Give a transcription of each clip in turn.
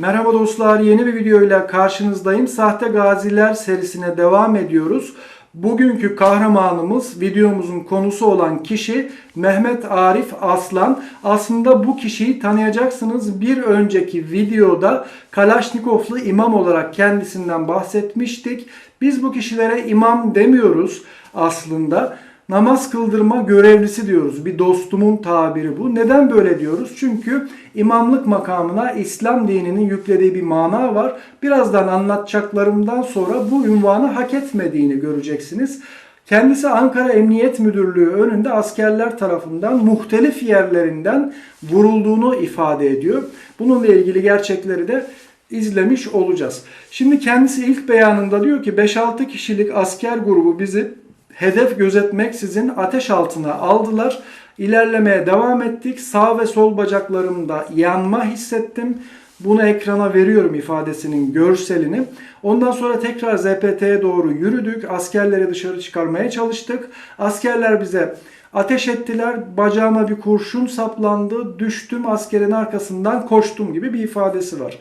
Merhaba dostlar, yeni bir videoyla karşınızdayım. Sahte Gaziler serisine devam ediyoruz. Bugünkü kahramanımız, videomuzun konusu olan kişi Mehmet Arif Aslan. Aslında bu kişiyi tanıyacaksınız. Bir önceki videoda Kalaşnikovlu imam olarak kendisinden bahsetmiştik. Biz bu kişilere imam demiyoruz aslında namaz kıldırma görevlisi diyoruz. Bir dostumun tabiri bu. Neden böyle diyoruz? Çünkü imamlık makamına İslam dininin yüklediği bir mana var. Birazdan anlatacaklarımdan sonra bu ünvanı hak etmediğini göreceksiniz. Kendisi Ankara Emniyet Müdürlüğü önünde askerler tarafından muhtelif yerlerinden vurulduğunu ifade ediyor. Bununla ilgili gerçekleri de izlemiş olacağız. Şimdi kendisi ilk beyanında diyor ki 5-6 kişilik asker grubu bizi hedef gözetmeksizin ateş altına aldılar. İlerlemeye devam ettik. Sağ ve sol bacaklarımda yanma hissettim. Bunu ekrana veriyorum ifadesinin görselini. Ondan sonra tekrar ZPT'ye doğru yürüdük. Askerleri dışarı çıkarmaya çalıştık. Askerler bize ateş ettiler. Bacağıma bir kurşun saplandı. Düştüm askerin arkasından koştum gibi bir ifadesi var.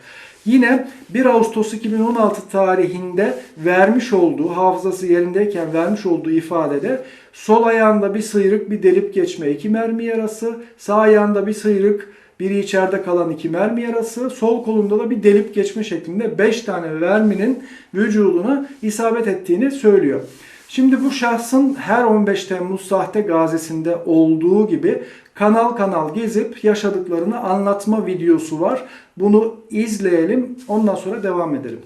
Yine 1 Ağustos 2016 tarihinde vermiş olduğu, hafızası yerindeyken vermiş olduğu ifadede sol ayağında bir sıyrık, bir delip geçme, iki mermi yarası, sağ ayağında bir sıyrık, biri içeride kalan iki mermi yarası, sol kolunda da bir delip geçme şeklinde 5 tane merminin vücuduna isabet ettiğini söylüyor. Şimdi bu şahsın her 15 Temmuz sahte gazisinde olduğu gibi kanal kanal gezip yaşadıklarını anlatma videosu var. Bunu izleyelim ondan sonra devam edelim.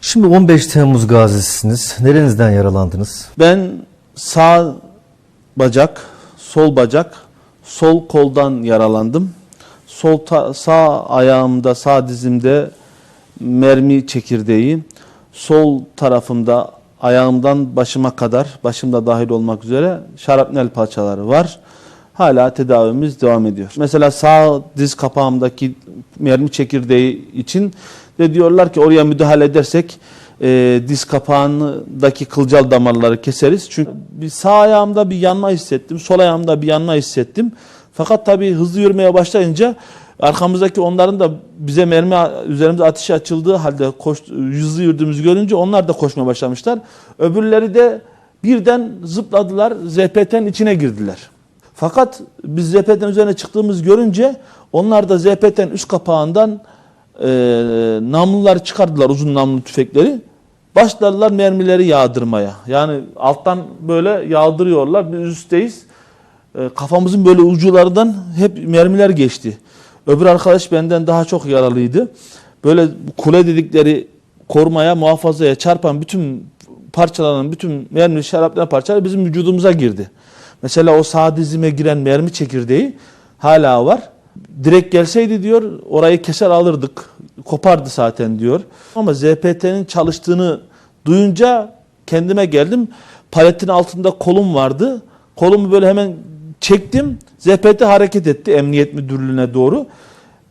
Şimdi 15 Temmuz gazisiniz. Nerenizden yaralandınız? Ben sağ bacak, sol bacak, sol koldan yaralandım. Sol ta- sağ ayağımda, sağ dizimde mermi çekirdeği, sol tarafımda ayağımdan başıma kadar, başımda dahil olmak üzere şarapnel parçaları var. Hala tedavimiz devam ediyor. Mesela sağ diz kapağımdaki mermi çekirdeği için de diyorlar ki oraya müdahale edersek e, diz kapağındaki kılcal damarları keseriz. Çünkü bir sağ ayağımda bir yanma hissettim, sol ayağımda bir yanma hissettim. Fakat tabii hızlı yürümeye başlayınca arkamızdaki onların da bize mermi üzerimize ateş açıldığı halde koş, hızlı yürüdüğümüzü görünce onlar da koşmaya başlamışlar. Öbürleri de birden zıpladılar, ZPT'nin içine girdiler. Fakat biz ZPT'nin üzerine çıktığımız görünce onlar da ZPT'nin üst kapağından e, namluları çıkardılar uzun namlu tüfekleri. Başladılar mermileri yağdırmaya. Yani alttan böyle yağdırıyorlar. Biz üstteyiz. E, kafamızın böyle ucularından hep mermiler geçti. Öbür arkadaş benden daha çok yaralıydı. Böyle kule dedikleri korumaya, muhafazaya çarpan bütün parçalanan bütün mermi şaraplar parçaları bizim vücudumuza girdi. Mesela o sağ dizime giren mermi çekirdeği hala var. Direkt gelseydi diyor orayı keser alırdık. Kopardı zaten diyor. Ama ZPT'nin çalıştığını duyunca kendime geldim. Paletin altında kolum vardı. Kolumu böyle hemen çektim. ZPT hareket etti emniyet müdürlüğüne doğru.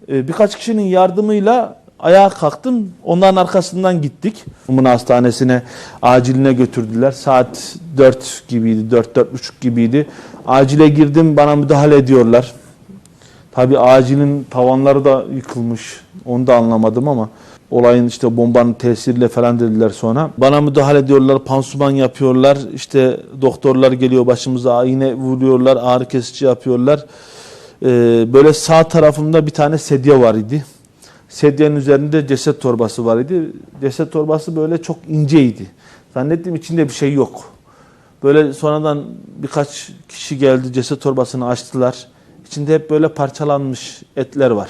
Ee, birkaç kişinin yardımıyla ayağa kalktım. Onların arkasından gittik. Umun Hastanesi'ne aciline götürdüler. Saat 4 gibiydi, 4-4.30 gibiydi. Acile girdim, bana müdahale ediyorlar. Tabi acilin tavanları da yıkılmış. Onu da anlamadım ama olayın işte bombanın tesiriyle falan dediler sonra. Bana müdahale ediyorlar, pansuman yapıyorlar. İşte doktorlar geliyor başımıza iğne vuruyorlar, ağrı kesici yapıyorlar. Ee, böyle sağ tarafımda bir tane sedye var idi. Sedyenin üzerinde ceset torbası var idi. Ceset torbası böyle çok inceydi. Zannettim içinde bir şey yok. Böyle sonradan birkaç kişi geldi ceset torbasını açtılar. İçinde hep böyle parçalanmış etler var.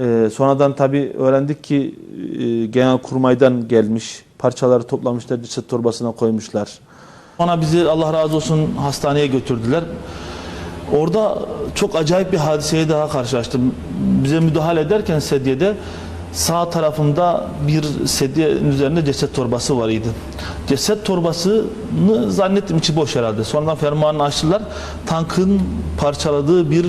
Ee, sonradan tabii öğrendik ki e, genel kurmaydan gelmiş. Parçaları toplamışlar ceset torbasına koymuşlar. Sonra bizi Allah razı olsun hastaneye götürdüler. Orada çok acayip bir hadiseye daha karşılaştım. Bize müdahale ederken sedyede sağ tarafımda bir sedyenin üzerinde ceset torbası var idi. Ceset torbasını zannettim içi boş herhalde. Sonradan fermuarını açtılar. Tankın parçaladığı bir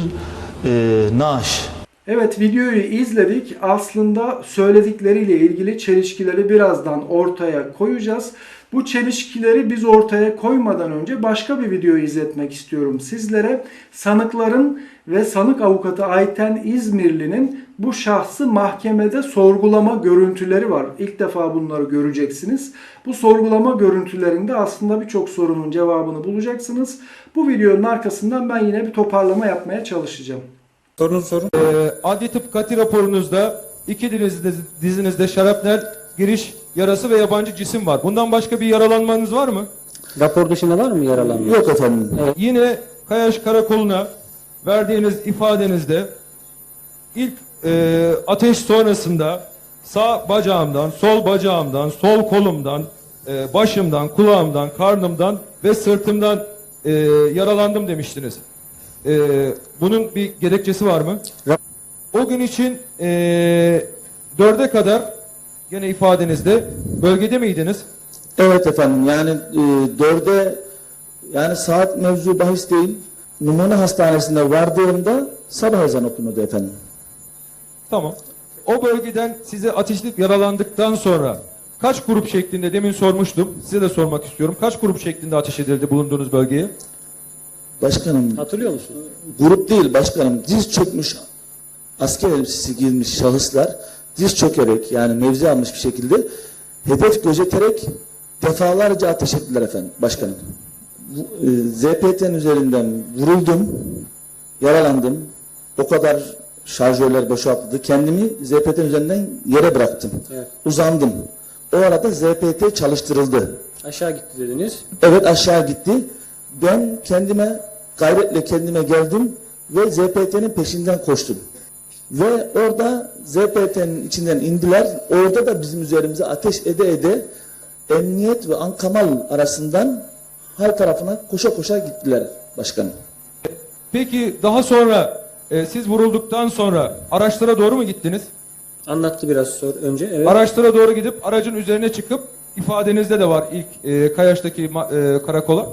e, naaş. Evet videoyu izledik. Aslında söyledikleriyle ilgili çelişkileri birazdan ortaya koyacağız. Bu çelişkileri biz ortaya koymadan önce başka bir video izletmek istiyorum sizlere. Sanıkların ve sanık avukatı Ayten İzmirli'nin bu şahsı mahkemede sorgulama görüntüleri var. İlk defa bunları göreceksiniz. Bu sorgulama görüntülerinde aslında birçok sorunun cevabını bulacaksınız. Bu videonun arkasından ben yine bir toparlama yapmaya çalışacağım. Sorun sorun. Ee, adli tıp kati raporunuzda iki dizinizde, dizinizde şarapnel, giriş yarası ve yabancı cisim var. Bundan başka bir yaralanmanız var mı? Rapor dışında var mı yaralanma? Yok efendim. Yine Kayaş Karakolu'na verdiğiniz ifadenizde ilk e, ateş sonrasında sağ bacağımdan, sol bacağımdan, sol kolumdan, e, başımdan, kulağımdan, karnımdan ve sırtımdan e, yaralandım demiştiniz. E, bunun bir gerekçesi var mı? O gün için e, dörde kadar yine ifadenizde bölgede miydiniz? Evet efendim yani e, dörde yani saat mevzu bahis değil. Numune hastanesinde vardığımda sabah ezan okunuyordu efendim. Tamam. O bölgeden size ateşli yaralandıktan sonra kaç grup şeklinde demin sormuştum. Size de sormak istiyorum. Kaç grup şeklinde ateş edildi bulunduğunuz bölgeye? Başkanım Hatırlıyor musun? grup değil başkanım diz çökmüş asker elbisesi giymiş şahıslar diz çökerek yani mevzi almış bir şekilde hedef gözeterek defalarca ateş ettiler efendim başkanım. E, ZPT'nin üzerinden vuruldum, yaralandım. O kadar şarjörler boşaltıldı. Kendimi ZPT'nin üzerinden yere bıraktım. Evet. Uzandım. O arada ZPT çalıştırıldı. Aşağı gitti dediniz. Evet aşağı gitti. Ben kendime gayretle kendime geldim ve ZPT'nin peşinden koştum. Ve orada ZPT'nin içinden indiler. Orada da bizim üzerimize ateş ede ede emniyet ve Ankamal arasından her tarafına koşa koşa gittiler başkanım. Peki daha sonra e, siz vurulduktan sonra araçlara doğru mu gittiniz? Anlattı biraz sor önce. Evet. Araçlara doğru gidip aracın üzerine çıkıp ifadenizde de var ilk e, Kayaş'taki e, karakola.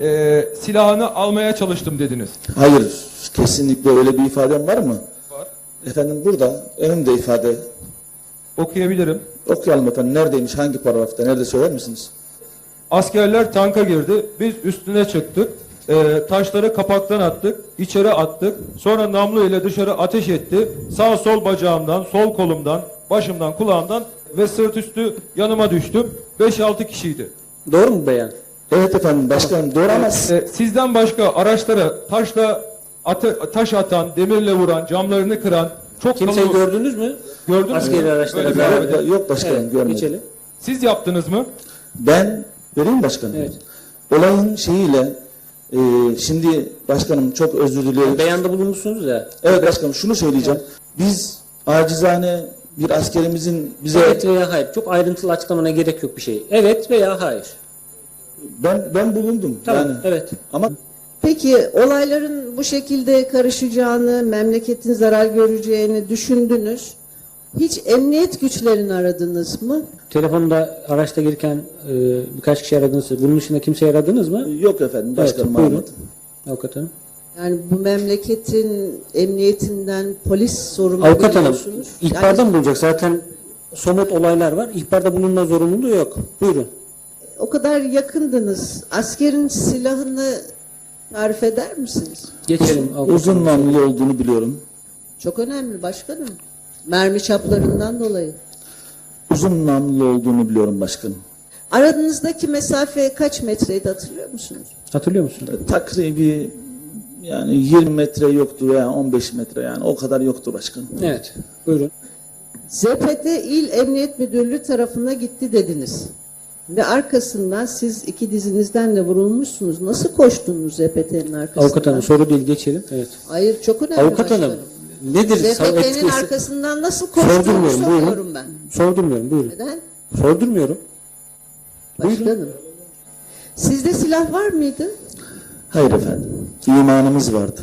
E, silahını almaya çalıştım dediniz. Hayır kesinlikle öyle bir ifadem var mı? Var. Efendim burada önümde ifade. Okuyabilirim. Okuyalım efendim. Neredeymiş? Hangi paragrafta? Nerede söyler misiniz? Askerler tanka girdi. Biz üstüne çıktık. Ee, taşları kapaktan attık. içeri attık. Sonra namlu ile dışarı ateş etti. Sağ sol bacağımdan, sol kolumdan, başımdan, kulağımdan ve sırt üstü yanıma düştüm. 5-6 kişiydi. Doğru mu beyan? Evet efendim başkanım doğru ama Ee, sizden başka araçlara taşla ate- taş atan, demirle vuran, camlarını kıran çok Kimseyi kalabalık- gördünüz mü? gördünüz mü? Askeri araçlara Öyle bir eden. yok başkanım Evet, görmedim. geçelim. Siz yaptınız mı? Ben vereyim başkanım. Evet. Olayın şeyiyle e, şimdi başkanım çok özür diliyorum. Beyanda bulunmuşsunuz ya. Evet başkanım şunu söyleyeceğim. Biz acizane bir askerimizin bize Evet veya hayır. Çok ayrıntılı açıklamana gerek yok bir şey. Evet veya hayır. Ben ben bulundum Tamam. yani. Evet. Ama Peki olayların bu şekilde karışacağını, memleketin zarar göreceğini düşündünüz. Hiç emniyet güçlerini aradınız mı? Telefonda araçta girerken e, birkaç kişi aradınız. Bunun dışında kimseyi aradınız mı? yok efendim başkanım evet, buyurun. Avukat hanım. Yani bu memleketin emniyetinden polis sorumlu Avukat hanım. İhbarda Yani mı bulacak? Zaten somut olaylar var. İhbarda bulunma zorunluluğu yok. Buyurun. O kadar yakındınız. Askerin silahını tarif eder misiniz? Geçelim. Uzun namlulu olduğunu biliyorum. Çok önemli başkanım. Mermi çaplarından dolayı. Uzun namlulu olduğunu biliyorum başkanım. Aranızdaki mesafe kaç metreydi hatırlıyor musunuz? Hatırlıyor musun? Takribi yani 20 metre yoktu veya 15 metre yani o kadar yoktu başkanım. Evet. Buyurun. ZPT İl Emniyet Müdürlüğü tarafına gitti dediniz. Ve arkasından siz iki dizinizden de vurulmuşsunuz. Nasıl koştunuz ZPT'nin arkasından? Avukat hanım soru değil geçelim. Evet. Hayır çok önemli Avukat hanım nedir ZPT'nin etkisi? arkasından nasıl koştuğunu Sordurmuyorum soruyorum buyurun. ben. Sordurmuyorum buyurun. Neden? Sordurmuyorum. Başkanım. Sizde silah var mıydı? Hayır efendim. İmanımız vardı.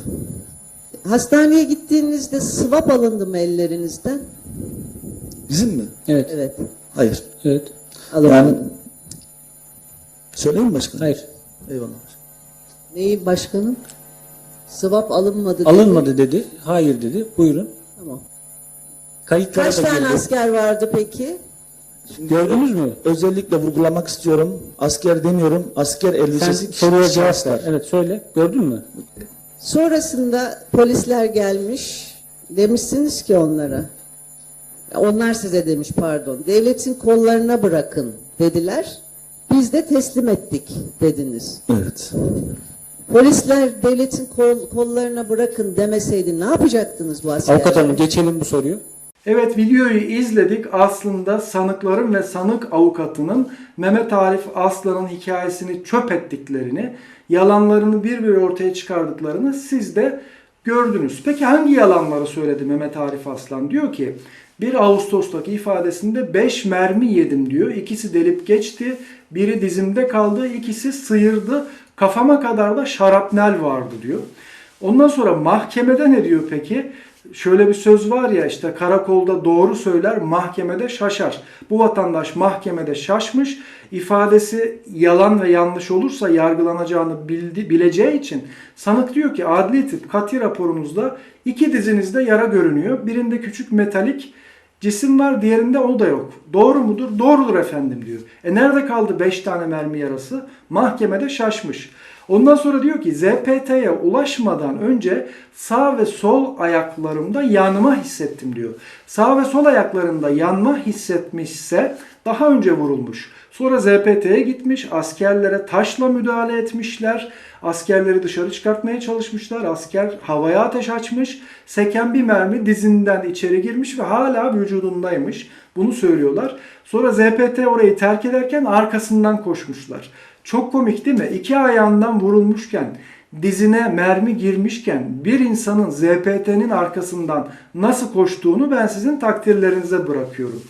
Hastaneye gittiğinizde swap alındı mı ellerinizden? Bizim mi? Evet. Evet. Hayır. Evet. Alınmadı. Yani söyleyeyim mi başkanım? Hayır. Eyvallah. Neyi başkanım? Swap alınmadı dedi. Alınmadı dedi. Hayır dedi. Buyurun. Tamam. Kayıtlara Kaç da tane girdi. asker vardı peki? Gördünüz mü? Özellikle vurgulamak istiyorum. Asker demiyorum. Asker Sen elbisesi soruya cevap şahıslar. ver. Evet söyle. Gördün mü? Sonrasında polisler gelmiş, demişsiniz ki onlara, onlar size demiş pardon, devletin kollarına bırakın dediler, biz de teslim ettik dediniz. Evet. Polisler devletin kol, kollarına bırakın demeseydi ne yapacaktınız bu askerler? Avukat hanım geçelim bu soruyu. Evet videoyu izledik. Aslında sanıkların ve sanık avukatının Mehmet Arif Aslan'ın hikayesini çöp ettiklerini, yalanlarını bir bir ortaya çıkardıklarını siz de gördünüz. Peki hangi yalanları söyledi Mehmet Arif Aslan? Diyor ki 1 Ağustos'taki ifadesinde 5 mermi yedim diyor. İkisi delip geçti. Biri dizimde kaldı. ikisi sıyırdı. Kafama kadar da şarapnel vardı diyor. Ondan sonra mahkemede ne diyor peki? Şöyle bir söz var ya işte karakolda doğru söyler, mahkemede şaşar. Bu vatandaş mahkemede şaşmış, ifadesi yalan ve yanlış olursa yargılanacağını bildi, bileceği için sanık diyor ki adli tıp kati raporunuzda iki dizinizde yara görünüyor. Birinde küçük metalik cisim var, diğerinde o da yok. Doğru mudur? Doğrudur efendim diyor. E nerede kaldı 5 tane mermi yarası? Mahkemede şaşmış. Ondan sonra diyor ki ZPT'ye ulaşmadan önce sağ ve sol ayaklarımda yanma hissettim diyor. Sağ ve sol ayaklarında yanma hissetmişse daha önce vurulmuş. Sonra ZPT'ye gitmiş, askerlere taşla müdahale etmişler. Askerleri dışarı çıkartmaya çalışmışlar. Asker havaya ateş açmış. Seken bir mermi dizinden içeri girmiş ve hala vücudundaymış. Bunu söylüyorlar. Sonra ZPT orayı terk ederken arkasından koşmuşlar. Çok komik değil mi? İki ayağından vurulmuşken, dizine mermi girmişken bir insanın ZPT'nin arkasından nasıl koştuğunu ben sizin takdirlerinize bırakıyorum.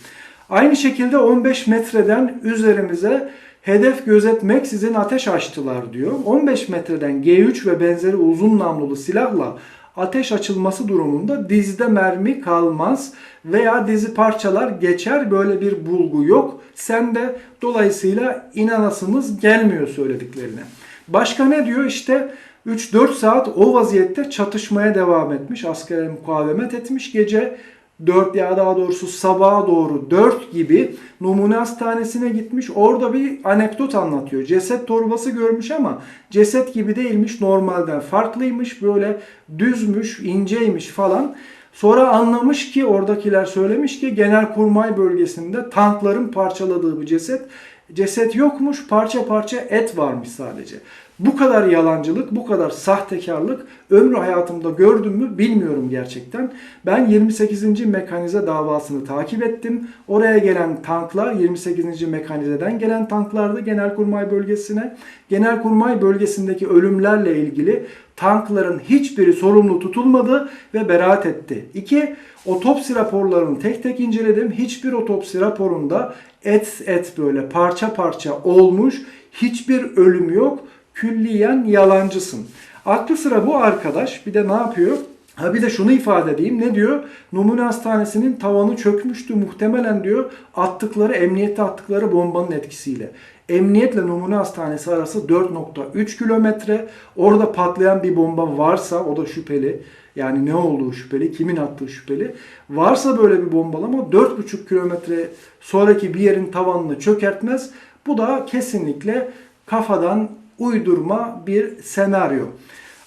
Aynı şekilde 15 metreden üzerimize hedef gözetmeksizin ateş açtılar diyor. 15 metreden G3 ve benzeri uzun namlulu silahla ateş açılması durumunda dizde mermi kalmaz veya dizi parçalar geçer böyle bir bulgu yok. Sen de dolayısıyla inanasımız gelmiyor söylediklerine. Başka ne diyor? İşte 3-4 saat o vaziyette çatışmaya devam etmiş. Askere mukavemet etmiş. Gece 4 ya daha doğrusu sabaha doğru 4 gibi numune hastanesine gitmiş. Orada bir anekdot anlatıyor. Ceset torbası görmüş ama ceset gibi değilmiş. Normalden farklıymış. Böyle düzmüş, inceymiş falan. Sonra anlamış ki oradakiler söylemiş ki Genelkurmay bölgesinde tankların parçaladığı bir ceset. Ceset yokmuş, parça parça et varmış sadece. Bu kadar yalancılık, bu kadar sahtekarlık ömrü hayatımda gördüm mü bilmiyorum gerçekten. Ben 28. mekanize davasını takip ettim. Oraya gelen tanklar 28. mekanizeden gelen tanklardı Genelkurmay bölgesine. Genelkurmay bölgesindeki ölümlerle ilgili tankların hiçbiri sorumlu tutulmadı ve beraat etti. İki, otopsi raporlarını tek tek inceledim. Hiçbir otopsi raporunda et et böyle parça parça olmuş. Hiçbir ölüm yok. Külliyen yalancısın. Aklı sıra bu arkadaş bir de ne yapıyor? Ha bir de şunu ifade edeyim. Ne diyor? Numune Hastanesi'nin tavanı çökmüştü muhtemelen diyor. Attıkları, emniyette attıkları bombanın etkisiyle. Emniyetle Numune Hastanesi arası 4.3 kilometre. Orada patlayan bir bomba varsa o da şüpheli. Yani ne olduğu şüpheli, kimin attığı şüpheli. Varsa böyle bir bombalama 4.5 kilometre sonraki bir yerin tavanını çökertmez. Bu da kesinlikle kafadan uydurma bir senaryo.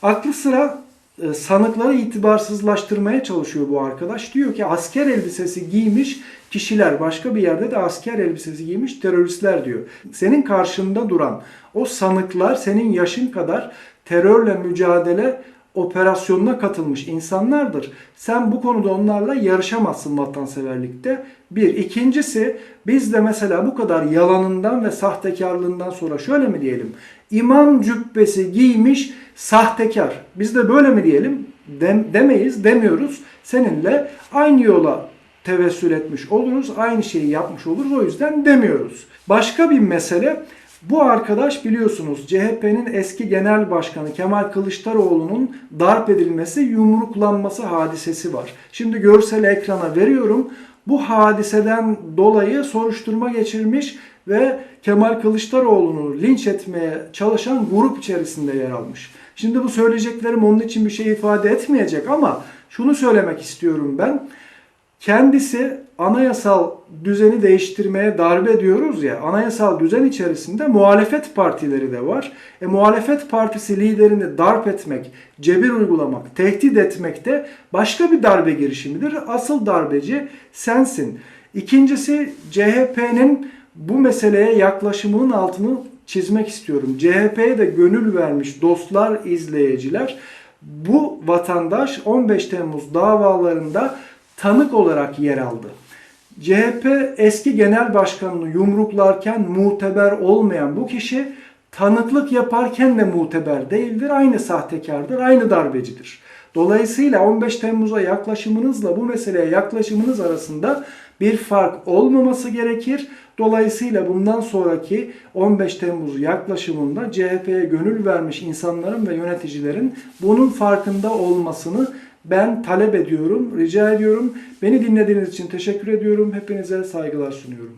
Aklı sıra e, sanıkları itibarsızlaştırmaya çalışıyor bu arkadaş. Diyor ki asker elbisesi giymiş kişiler başka bir yerde de asker elbisesi giymiş teröristler diyor. Senin karşında duran o sanıklar senin yaşın kadar terörle mücadele operasyonuna katılmış insanlardır. Sen bu konuda onlarla yarışamazsın vatanseverlikte. Bir. İkincisi biz de mesela bu kadar yalanından ve sahtekarlığından sonra şöyle mi diyelim? İmam cübbesi giymiş sahtekar. Biz de böyle mi diyelim? Dem- demeyiz, demiyoruz. Seninle aynı yola tevessül etmiş oluruz. Aynı şeyi yapmış oluruz. O yüzden demiyoruz. Başka bir mesele bu arkadaş biliyorsunuz CHP'nin eski genel başkanı Kemal Kılıçdaroğlu'nun darp edilmesi, yumruklanması hadisesi var. Şimdi görsel ekrana veriyorum. Bu hadiseden dolayı soruşturma geçirmiş ve Kemal Kılıçdaroğlu'nu linç etmeye çalışan grup içerisinde yer almış. Şimdi bu söyleyeceklerim onun için bir şey ifade etmeyecek ama şunu söylemek istiyorum ben. Kendisi anayasal düzeni değiştirmeye darbe diyoruz ya, anayasal düzen içerisinde muhalefet partileri de var. E, muhalefet partisi liderini darp etmek, cebir uygulamak, tehdit etmek de başka bir darbe girişimidir. Asıl darbeci sensin. İkincisi CHP'nin bu meseleye yaklaşımının altını çizmek istiyorum. CHP'ye de gönül vermiş dostlar, izleyiciler bu vatandaş 15 Temmuz davalarında tanık olarak yer aldı. CHP eski genel başkanını yumruklarken muteber olmayan bu kişi tanıklık yaparken de muteber değildir. Aynı sahtekardır, aynı darbecidir. Dolayısıyla 15 Temmuz'a yaklaşımınızla bu meseleye yaklaşımınız arasında bir fark olmaması gerekir. Dolayısıyla bundan sonraki 15 Temmuz yaklaşımında CHP'ye gönül vermiş insanların ve yöneticilerin bunun farkında olmasını ben talep ediyorum, rica ediyorum. Beni dinlediğiniz için teşekkür ediyorum. Hepinize saygılar sunuyorum.